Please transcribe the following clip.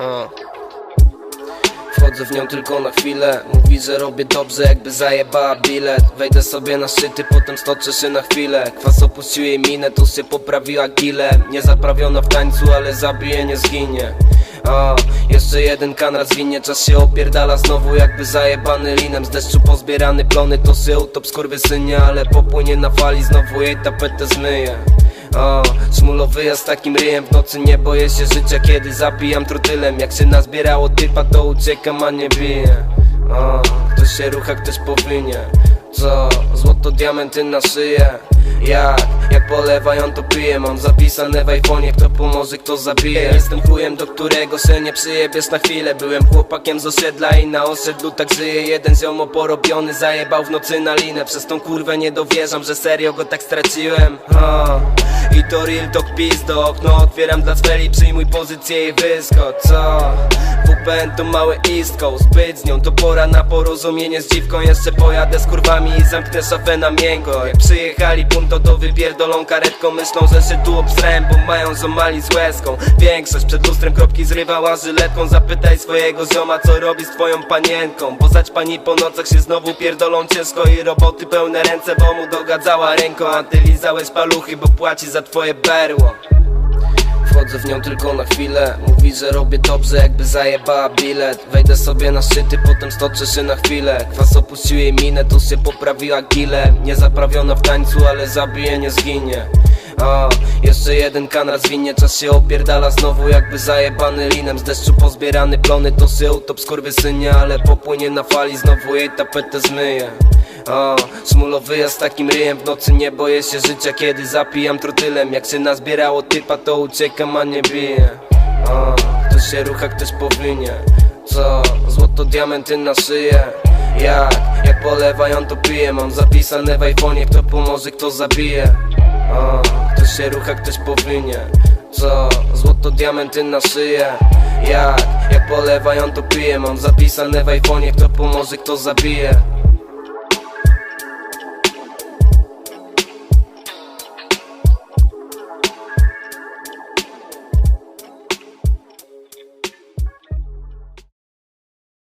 A. Wchodzę w nią tylko na chwilę. Mówi, że robię dobrze, jakby zajebała bilet. Wejdę sobie na szczyty, potem stoczę się na chwilę. Kwas opuścił jej minę, tu się poprawiła gile. Nie zaprawiona w tańcu, ale zabije, nie zginie. A, jeszcze jeden kan zwinie, czas się opierdala znowu jakby zajebany linem. Z deszczu pozbierany plony to się utop skurwysynie Ale popłynie na fali, znowu jej tapetę zmyje o, szmulowy ja z takim ryjem w nocy nie boję się życia Kiedy zapijam trotylem Jak się nazbierało typa to uciekam a nie biję. O, Ktoś się rucha, ktoś powinie. Co? Złoto, diamenty na szyję. Jak, jak polewają to piję. Mam zapisane w iPhone'ie Kto pomoże, kto zabije. Jestem chujem, do którego się nie przyjebiesz na chwilę. Byłem chłopakiem z osiedla i na osiedlu tak żyje Jeden ziomo porobiony zajebał w nocy na linę. Przez tą kurwę nie dowierzam, że serio go tak straciłem. To real talk pizdo Okno otwieram dla cweli Przyjmuj pozycję i wyskocz Co? To mały East Coast. Być z nią to pora na porozumienie z dziwką. Jeszcze pojadę z kurwami i zamknę szafę na miękko. Jak przyjechali punto to wypierdolą karetką. Myślą, że się tu obsrałem, bo mają zomali z łezką. Większość przed lustrem kropki zrywała żyletką. Zapytaj swojego zioma, co robi z twoją panienką. Pozać pani po nocach się znowu pierdolą ciężko I roboty pełne ręce, bo mu dogadzała ręką. A ty lizałeś paluchy, bo płaci za twoje berło Wchodzę w nią tylko na chwilę. Mówi, że robię dobrze, jakby zajebała bilet. Wejdę sobie na szczyty, potem stoczę się na chwilę. Kwas opuścił jej minę, to się poprawiła gile. Nie zaprawiona w tańcu, ale zabije, nie zginie. A, jeszcze jeden kan zwinie, czas się opierdala znowu jakby zajebany linem Z deszczu pozbierany plony. To się utop skurwysynie Ale popłynie na fali, znowu jej tapetę zmyje o, szmulowy ja z takim ryjem w nocy nie boję się życia Kiedy zapijam trotylem Jak się nazbierało typa to uciekam a nie biję o, Ktoś się rucha, ktoś powinie Co? Złoto, diamenty na szyję Jak? Jak polewają to piję Mam zapisane w iPhone'ie Kto pomoże, kto zabije o, Ktoś się rucha, ktoś powinie Co? Złoto, diamenty na szyję Jak? Jak polewają to piję Mam zapisane w iPhone'ie Kto pomoże, kto zabije